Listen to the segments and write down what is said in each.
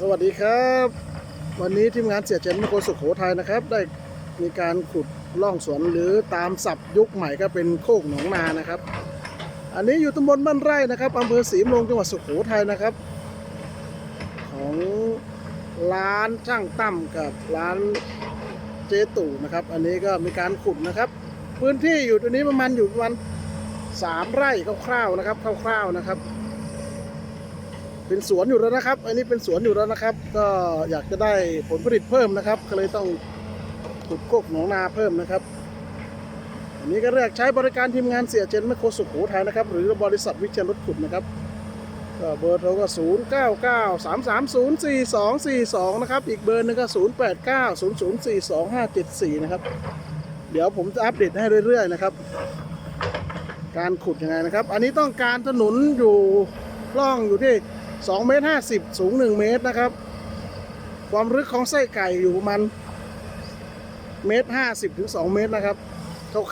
สวัสดีครับ วันนี้ทีมงานเสียเจนมโกสุขโขทัยนะครับ ได้มีการขุดล่องสวนหรือตามศัพท์ยุคใหม่ก็เป็นโคกหนองนานะครับ อันนี้อยู่ตำบลบ้านไร่นะครับอำเภอศรีมลงจังหวัดสุโขทัยนะครับ ของร้านช่างตั้มกับร้านเจตู่นะครับ อันนี้ก็มีการขุดนะครับ พื้นที่อยู่ตัวนี้ประมาณอยู่ประมาณสามไร่คร่าวๆนะครับคร่าวๆนะครับ เป็นสวนอยู่แล้วนะครับ อันนี้เป็นสวนอยู่แล้วนะครับ ก็อยากจะได้ผลผลิตเพิ่มนะครับ ก็เลยต้องขุดโคกหนองนาเพิ่มนะครับ อันนี้ก็เรียกใช้บริการทีมงานเสียเจนแมคโครสุขโขทัยนะครับ หรือบริษัทวิเชียนรถขุดนะครับก็เบอร์โทรก็ 0 9 9 3 3 0 4 2 4 2 นะครับ อีกเบอร์หนึงก็ 0 8 9 0 0 4 2 5 7 4 นะครับ เดี๋ยวผมจะอัปเดตให้เรื่อยๆนะครับ การขุดยังไงนะครับ อันนี้ต้องการถนนอยู่ร่องอยู่ที่ 2เมตร50 สูง 1 เมตรนะครับ ความลึกของไส้ไก่อยู่ประมาณเมตร50 ถึง 2 เมตรนะครับ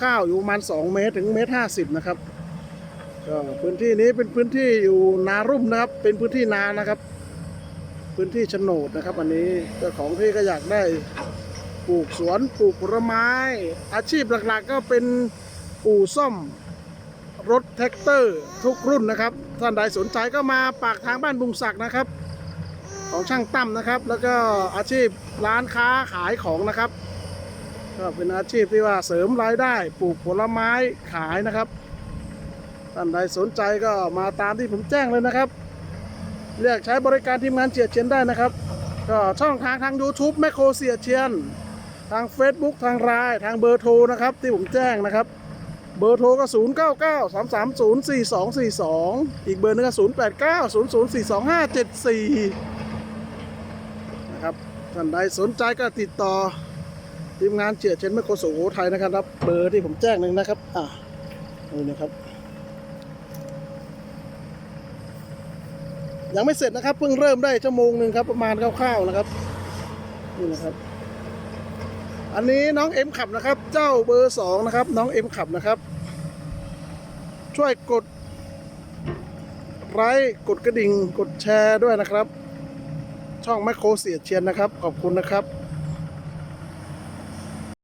คร่าวๆอยู่ประมาณ 2 เมตรถึงเมตร50 นะครับก็พื้นที่นี้เป็นพื้นที่อยู่นารุ่มนะครับ เป็นพื้นที่นานะครับ พื้นที่โฉนดนะครับ อันนี้เจ้าของที่ก็อยากได้ปลูกสวนปลูกผลไม้ อาชีพหลักๆก็เป็นอู่ซ่อม รถแท็กเตอร์ทุกรุ่นนะครับ ท่านใดสนใจก็มาปากทางบ้านบุงศักนะครับ ของช่างตั้มนะครับ แล้วก็อาชีพร้านค้าขายของนะครับ ก็เป็นอาชีพที่ว่าเสริมรายได้ปลูกผลไม้ขายนะครับ ท่านใดสนใจก็มาตามที่ผมแจ้งเลยนะครับ เรียกใช้บริการทีมงานเจียเชียนได้นะครับ ก็ช่องทางทาง YouTube แมคโครเสียเชียน ทาง Facebook ทางไลน์ทางเบอร์โทรนะครับ ที่ผมแจ้งนะครับ เบอร์โทรก็ 0 9 9 3 3 0 4 2 4 2 อีกเบอร์หนึงก็ 0 8 9 0 0 4 2 5 7 4 นะครับ ท่านใดสนใจก็ติดต่อ ทีมงานเจียเชนแมโคสุโขทัยนะครับ เบอร์ที่ผมแจ้งหนึ่งนะครับ อ่านี่นะครับ ยังไม่เสร็จนะครับ เพิ่งเริ่มได้ชั่วโมงหนึ่งครับ ประมาณคร่าวๆนะครับ นี่นะครับอันนี้น้องเอ็มขับนะครับ เจ้าเบอร์สองนะครับ น้องเอ็มขับนะครับ ช่วยกดไลค์กดกระดิ่ง กดแชร์ด้วยนะครับ ช่องแมคโครเสียเชียนนะครับ ขอบคุณนะครับ